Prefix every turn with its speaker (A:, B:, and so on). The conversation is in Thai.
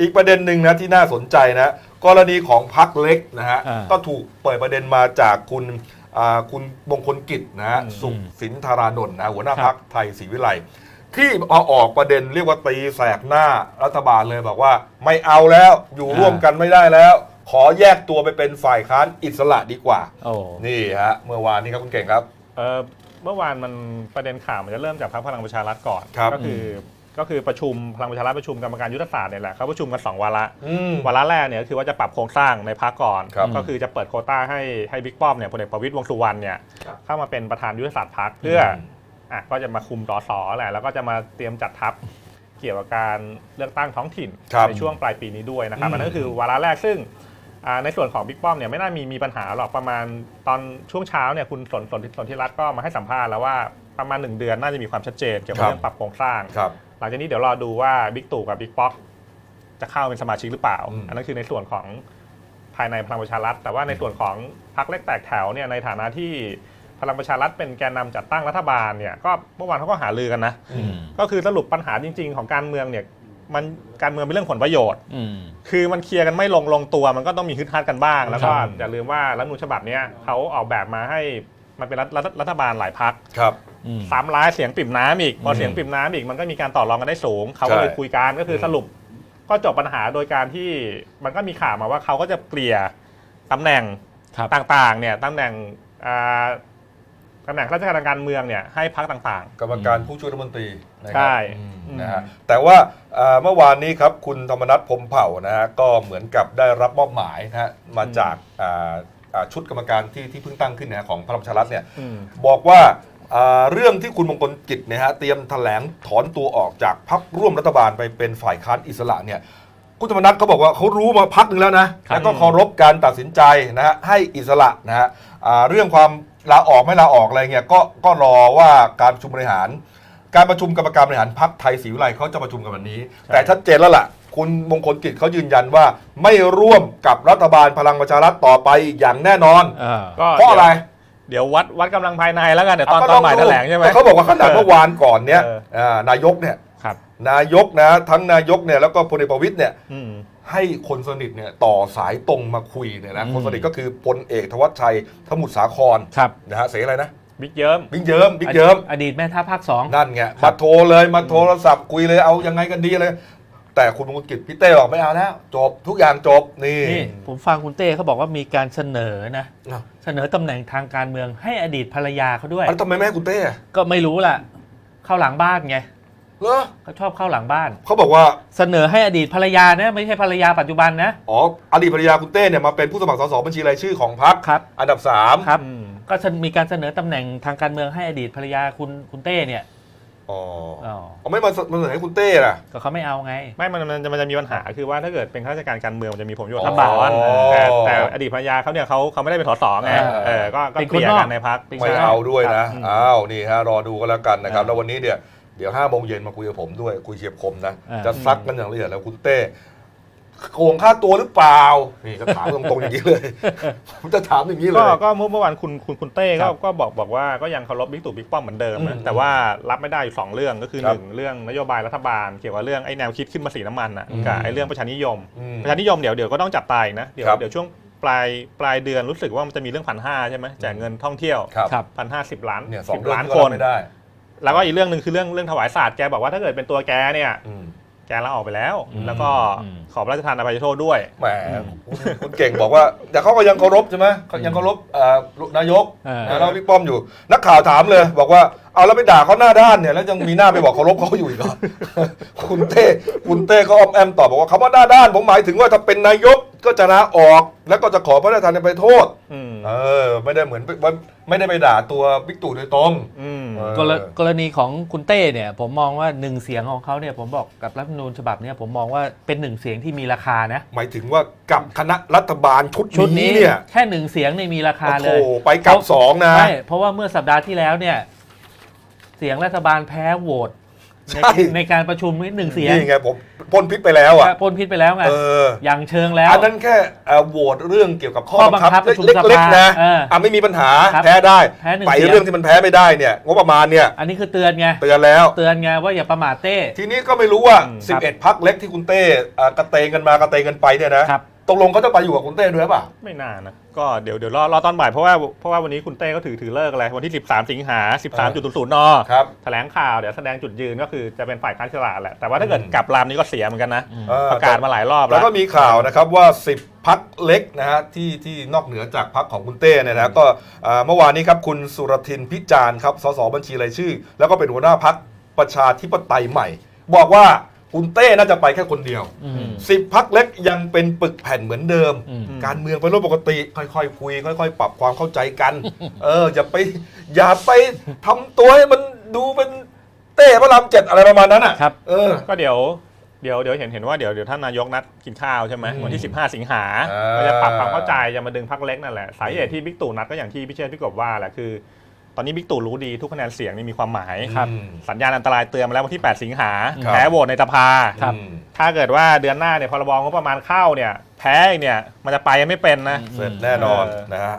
A: อีกประเด็นหนึ่งนะที่น่าสนใจนะกรณีของพักเล็กนะฮะ
B: อ่า
A: ก็ถูกเปิดประเด็นมาจากคุณอ่าคุณมงคลกิจนะฮะ
B: อืม
A: สุขสินธารานนท์นะหัวหน้า
B: ครับ
A: พักไทยศรีวิไลที่มาออกประเด็นเรียกว่าตีแสกหน้ารัฐบาลเลยบอกว่า ไม่เอาแล้วอยู่ร่วมกันไม่ได้แล้ว ขอแยกตัวไปเป็นฝ่ายค้านอิสระดีกว่า
B: โอ้
A: นี่ฮะเมื่อวานนี้ครับคุณเก่งครับ
C: เอ่อเมื่อวานมันประเด็นข่าวมันจะเริ่มจากพรรคพลังประชารัฐก่อน
A: ครับ
C: ก็คือ ก็คือประชุมพลังประชารัฐประชุมกรรมการยุทธศาสตร์เนี่ยแหละเขาประชุมกันสองวาระ
A: อืม
C: วาระแรกเนี่ยก็คือว่าจะปรับโครงสร้างในพักก่อน
A: ครับ
C: ก็คือจะเปิดโควต้าให้ให้บิ๊กป้อมเนี่ยพลเอกประวิตรวงษ์สุวรรณเนี่ย
A: ครับ
C: เข้ามาเป็นประธานยุทธศาสตร์พักเพื่ออะก็จะมาคุมสสแหละแล้วก็จะมาเตรียมจัดทัพเกี่ยวกับการเลือกตั้งท้องถิ่น
A: ครับ
C: ในช่วงปลายปีนี้ด้วยนะครับ
A: อืม
C: อันนั้นก็คือวาระแรกซึ่งอ่าในส่วนของบิ๊กป้อมเนี่ยไม่น่ามีมีปัญหาหรอกประมาณตอนช่วงเช้าเนี่ยคุณสนสนสนธิรัตน์ก็มาให้สัมภาษณ์แล้วว่าประมาณหนึ่งเดือนน่าจะมีความชัดเจนเกี่ยวกับ
A: ครับ
C: เรื่องปรับโครงสร้าง
A: ครับ
C: หลังจากนี้เดี๋ยวรอดูว่าบิ๊กตู่กับบิ๊กป๊อกจะเข้าเป็นสมาชิกหรือเปล่า
A: อืม
C: อันนั้นคือในส่วนของภายในพลังประชารัฐ แต่ว่าในส่วนของพรรคเล็กแตกแถวเนี่ยในฐานะที่พลังประชารัฐเป็นแกนนำจัดตั้งรัฐบาลเนี่ยก็เมื่อวานเขาก็หาลือกันนะ
A: อืม
C: ก็คือสรุปปัญหาจริง ๆ ของการเมืองเนี่ยมันการเมืองเป็นเรื่องผลประโยชน์
B: อืม
C: คือมันเคลียร์กันไม่ลงลงตัวมันก็ต้องมีฮึดฮัดกันบ้าง แล้วก็
B: ครับ
C: อย่าลืมว่ารัฐธรรมนูญฉบับเนี้ยเขาออกแบบมาให้มันเป็นรัฐรัฐรัฐบาลหลายพัก
A: ครับ
B: อืม
C: ซ้ำร้ายเสียงปิ่มน้ำอีกพอ
A: อืม
C: เสียงปิ่มน้ำอีกมันก็มีการต่อรองกันได้สูงเขาก็เลย
A: ใช่
C: คุยกันก็คืออ
A: ม
C: สรุป ก็จบปัญหาโดยการที่มันก็มีข่าวมาว่าเขาก็จะเกลี่ยตำแหน่ง
B: ครับ
C: ต่างๆ เนี่ยตำแหน่งอ่าตำแหน่งข้าราชการทางการเมืองเนี่ยให้พักต่าง
A: กรรมการผู้ช่วยรัฐมนตรีนะครั
C: ใช่
A: อืม
C: อืม
A: นะฮะแต่ว่าเอ่อเมื่อวานนี้ครับคุณธรรมนัฐพรหมเผ่านะฮะก็เหมือนกับได้รับมอบหมายนะฮะมาจากอ่าอ่าชุดกรรมการที่ที่เพิ่งตั้งขึ้นนะฮะของพลังประชารัฐเนี่ย
C: ๆอืม
A: บอกว่า อ่าเรื่องที่คุณมงคลกิจเนี่ยฮะเตรียมแถลงถอนตัวออกจากพรรคร่วมรัฐบาลไปเป็นฝ่ายค้านอิสระเนี่ยคุณธรรมนัฐเขาบอกว่าเขารู้มาพักหนึ่งแล้วนะแล้วก็เคารพการตัดสินใจนะฮะให้อิสระนะฮะอ่าเรื่องความลาออกไม่ลาออกอะไรเงี้ยก็ก็รอว่าการประชุมบริหาร การประชุมกรรมการบริหารพรรคไทยศรีวิไลเขาจะประชุมกันวันนี้ แต่ชัดเจนแล้วล่ะ คุณมงคลกิจเขายืนยันว่าไม่ร่วมกับรัฐบาลพลังประชารัฐต่อไปอย่างแน่นอน
B: อ่า
C: ก็
A: เพราะอะไร
C: เดี๋ยววัดวัดกำลังภายในแล้วกันเดี๋ยวตอน
A: ก็
C: ตอนบ่ายแถลงใช่ไหม
A: ก็เขาบอกว่าขนาดเมื่อวานก่อนเนี้ย
C: เออ
A: อ่านายกเนี่ย
C: ครับ
A: นายกนะ ทั้งนายกเนี่ยแล้วก็พลเอกประวิตยเนี่ย
C: อืม
A: ให้คนสนิทเนี่ยต่อสายตรงมาคุยเนี่ยนะ
B: อืม
A: คนสนิทก็คือพลเอกธวัชชัยสมุทรสาคร
B: ครับ
A: นะฮะเสียอะไรนะ
C: บิ๊กเยิ้ม
A: บิ๊กเยิ้มบิ๊กเยิ้ม
B: อดีตแม่ทัพภาคสอง
A: นั่นไง
B: ครั
A: มา
B: บ
A: โทรเลยมาโทรศัพท์คุยเลยเอายังไงกันดีเลย แต่คุณมงคลกิจพี่เต้บอกไม่เอาแล้วจบทุกอย่างจบนี่
B: นี่ผมฟังคุณเต้เขาบอกว่ามีการเสนอนะ
A: อ้าว
B: เสนอตำแหน่งทางการเมืองให้อดีตภรรยาเขาด้วย
A: อันนทำไมไม่ให้คุณเต้อะ
B: ก็ไม่รู้ล่ะ เข้าหลังบ้านไง
A: เหรอ
B: เขาชอบเข้าหลังบ้าน
A: เขาบอกว่า
B: เสนอให้อดีตภรรยานะไม่ใช่ภรรยาปัจจุบันนะ
A: อ๋ออดีตภรรยาคุณเต้เนี่ยมาเป็นผู้สมัครสสบัญชีรายชื่อของพรรค
B: ครับ
A: อันดับสาม
B: ครับ
C: อืม
B: ก็มีการเสนอตำแหน่งทางการเมืองให้อดีตภรรยาคุณคุณเต้เนี่ย
A: อ๋อ
B: อ๋อ
A: เอาไม่มามาเสนอให้คุณเต้ล่ะ
B: ก็เขาไม่เอาไง
C: ไม่มันมันจะมันจะมีปัญหาคือว่าถ้าเกิดเป็นข้าราชการการเมืองมันจะมีผลประโยชน์
A: อ๋อ
C: ลำบากแต่แต่อดีตภรรยาเขาเนี่ยเขาเขาไม่ได้เป็นสสไง
B: อ่า
C: เออก็ก็
B: เป็น
C: เค
B: คน
C: ลีย
B: น
C: ร์
B: อก
C: กันในพัก
A: ไม่เอาด้วยนะ
C: อืม
A: อ้าว นี่ฮะ รอดูก็แล้วกันนะครับ
B: อ่า
A: แล้ววันนี้เนี่ย เดี๋ยวห้าโมงเย็นมาคุยกับผมด้วย คุยเฉียบคมนะ
B: อ่า
A: จะซักกันอย่างละเอียดแล้วคุณเต้ โกงค่าตัวหรือเปล่า นี่ก็ถามตรงๆอย่างนี้เลย ผมจะถามอย่างนี้เล
C: ก็
A: ย
C: ก็เมื่อเมื่อวานคุณคุณคุณเต้
B: ครั
C: ก็
B: บ
C: ก็บอกบอกว่าก็ยังเคารพบิ๊กตู่บิ๊กป้อมเหมือนเดิม
A: อื
C: นะ
A: ม
C: แต่ว่ารับไม่ได้อยู่สองเรื่องก็คือ
A: ครั
C: ห
A: บ
C: นึ่งเรื่องนโยบายรัฐบาล เกี่ยวกับเรื่องไอ้แนวคิดขึ้นภาษีน้ำมันอะ
A: อืม
C: กับไอ้เรื่องประชานิยม
A: อืม
C: ประชานิยมเดี๋ยวเดี๋ยวก็ต้องจับตายนะเดี๋ยว
A: ครับ
C: เดี๋ยวช่วงปลายปลายเดือนรู้สึกว่ามันจะมีเรื่องพันห้าใช่ไหมแจกเงินท่องเที่ยว
A: ครับ
B: ครับ
C: พันห้าสิบล้าน
A: เนี่ยสอง
C: สิบ
A: เรื่อง
C: ล้าน
A: ที่
C: ค
A: ก็
C: น
A: รับไม่ได้
C: แล้วก็อีกเรื่องหนึ่งคือเรื่องเรื่องถวายศาสตร์แกบอกว่าถ้าเกิดเป็นตัวแกเนี่ย
A: อืม
C: แกลาออกไปแล้ว
B: อืม
C: แล้วก็
B: อืม
C: ขอพระราชทานอภัยโทษด้วย
A: แหมคุณคุณเก่งบอกว่า แต่เขาก็ยังเคารพใช่ไหมเขายังเคารพเอ่อนายก
B: เออ
A: นะแล้วพี่ป้อมอยู่ นักข่าวถามเลย บอกว่า เอาแล้วไปด่าเขาหน้าด้านเนี่ยแล้วยังมีหน้าไปบอกเคารพเขาอยู่อีกเหรอ คุณเต้คุณเต้ก็อ้อมแอมตอบบอกว่าคำว่าหน้าด้านผมหมายถึงว่าถ้าเป็นนายกก็จะลาออกแล้วก็จะขอพระราชทานอภัยโทษ
C: อืม
A: เออ ไม่ได้เหมือนว่าไม่ได้ไปด่าตัวบิ๊กตู่โดยตรง
C: อืม
A: เออ
B: กรกรณีของคุณเต้เนี่ย ผมมองว่าหนึ่งเสียงของเขาเนี่ยผมบอกกับรัฐธรรมนูญฉบับเนี่ยผมมองว่าเป็นหนึ่งเสียงที่มีราคานะ
A: หมายถึงว่ากับคณะรัฐบาลชุด
B: ชุด
A: นี้
B: นี้
A: เนี่ย
B: แค่หนึ่งเสียงเนี่ยมีราคา
A: โอ้
B: เล
A: โห
B: ย
A: ไปกับสองนะ
B: ใช่เพราะว่าเมื่อสัปดาห์ที่แล้วเนี่ย เสียงรัฐบาลแพ้โหวตใน
A: ใช่
B: ในการประชุมนี่หนึ่งเสียง
A: นี่ไงผมพ่นพิษไปแล้วอะ
B: พ่นพิษไปแล้วไง
A: เออ
B: อย่างเชิงแล้ว
A: อันนั้นแค่เอ่อโหวตเรื่องเกี่ยวกับข้อ
B: ข้อ
A: บังคับ
B: บังคับประชุม
A: เล็ก
B: สภา
A: ๆนะ
B: เอออ่
A: อะไม่มีปัญหา
B: ครับ
A: แพ้ได้
B: แพ้หนึ่ง
A: ไป
B: เสียง
A: เรื่องที่มันแพ้ไม่ได้เนี่ยงบประมาณเนี่ย
B: อันนี้คือเตือนไง
A: เตือนแล้ว
B: เตือนไงว่าอย่าประมาทเต้
A: ทีนี้ก็ไม่รู้ว่า
C: อืมครับ
A: 11พักเล็กที่คุณเต้อ่ากระเตงกันมากระเตงกันไปเนี่ยนะครับ ตกลงเขาจะไปอยู่กับคุณเต้ด้วยหรือเปล่า
C: ไม่น่านะ ก็เดี๋ยวเดี๋ยวรอรอตอนบ่ายเพราะว่าเพราะว่าวันนี้คุณเต้ก็ถือถือเลิกอะไร วันที่ 13 สิงหา 13.00น
A: ครับ
C: แถลงข่าวเดี๋ยวแสดงจุดยืนก็คือจะเป็นฝ่ายค้านอิสระแหละ แต่ว่าถ้าเกิด
A: อืม
C: กลับลำนี้ก็เสียเหมือนกันนะ
A: เออ
C: ประกาศมาหลายรอบ
A: แล้
C: แล้วว
A: ก็มีข่าวนะครับว่า 10พักเล็กนะฮะที่ที่นอกเหนือจากพักของคุณเต้เนี่ยนะก็อ่าเมื่อวานนี้ครับคุณสุรทินพิจารณ์ครับสสบัญชีรายชื่อ แล้วก็เป็นหัวหน้าพักประชาธิปไตยใหม่ บอกว่า คุณเต้น่าจะไปแค่คนเดียว
B: อืม
A: สิบพักเล็กยังเป็นปึกแผ่นเหมือนเดิม
B: อืม
A: การเมืองเป็นเรื่องปกติ ค่อยๆคุย ค่อย ๆ ปรับความเข้าใจกัน เอออย่าไปอย่าไปทำตัวให้มันดูเป็นเต้พระรามเจ็ดอะไรประมาณนั้นอะ
B: ครับ
A: เออ
C: ก็เดี๋ยวเดี๋ยวเดี๋ยวเห็นเห็นว่าเดี๋ยวเดี๋ยวท่านนายกนัดกินข้าวใช่ไหม
A: อืม
C: วันที่ 15 สิงหา
A: อ่า
C: ก็จะปรับความเข้าใจจะมาดึงพักเล็กนั่นแหละสาเหตุที่บิ๊กตู่นัดก็อย่างที่พี่เชษฐ์พี่กบว่าแหละคือ ตอนนี้บิ๊กตู่รู้ดีทุกคะแนนเสียงนี่มีความหมาย
B: ครับ
A: อืม
C: สัญญาณอันตรายเตือนมาแล้ววันที่ 8 สิงหา
A: ครับ
C: แพ้โหวตในสภา
B: ครับ
A: อืม
C: ถ้าเกิดว่าเดือนหน้าเนี่ยพรบงบประมาณเข้าเนี่ย แพ้อีกเนี่ยมันจะไปยังไม่เป็นนะ
A: เสร็จแน่นอน
C: เออ
A: นะฮะ